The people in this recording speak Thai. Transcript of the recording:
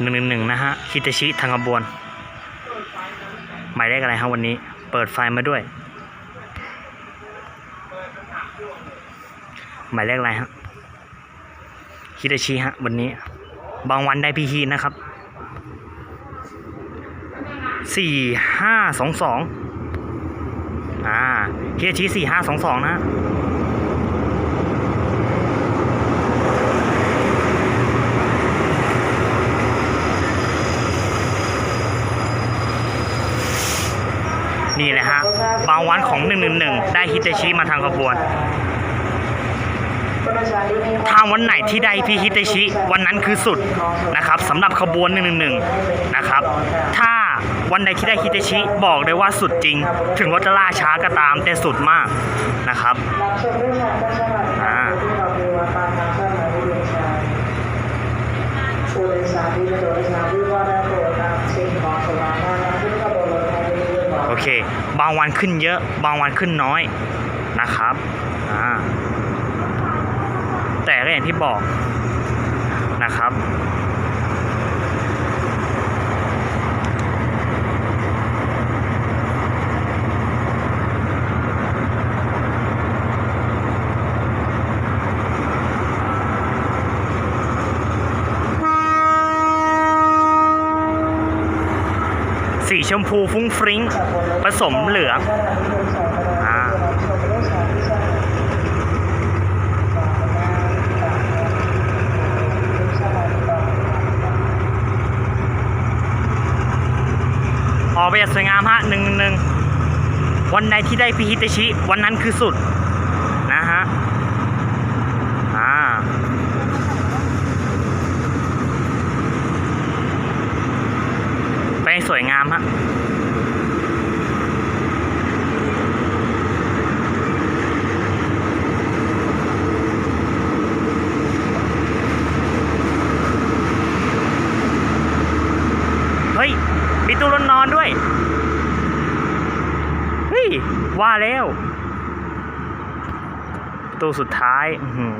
หนึ่งหนึ่งหนึ่งนะฮะฮิตาชิทางขบวน หมายเลขอะไรครับวันนี้ เปิดไฟมาด้วย หมายเลขอะไรฮะฮิตาชิฮะวันนี้ บางวันได้พีฮีนะครับสี่ห้าสองสองอ่าฮิตาชิสี่ห้าสองสองนะ นี่แหละฮะบางวันของ 111 ได้ฮิตาชิมาทางขบวน ถ้าวันไหนที่ได้พี่ฮิตาชิวันนั้นคือสุดนะครับสำหรับขบวน 111 นะครับ ถ้าวันใดที่ได้ฮิตาชิบอกเลยว่าสุดจริง ถึงรถจะล่าช้าก็ตามแต่สุดมากนะครับรับชมด้วยค่ะท่าผู้โดยสารที่ประโดยสารที่ว่าได้โปรดตามสิ่งของสว่ามา เรื่อยๆโอเค บางวันขึ้นเยอะ บางวันขึ้นน้อยนะครับแต่ก็อย่างที่บอกนะครับ สีชมพูฟุ้งฟริ้ง ผสมเหลืองออกไปอย่างสวยงามฮะหนึ่งหนึ่งวันใดที่ได้พิฮิตชิ วันนั้นคือสุด นะฮะ อ่า ไป สวยงามฮะเฮ้ยมีตู้รถนอนด้วย เฮ้ย ว่าแล้ว ตู้สุดท้าย อื้อหือ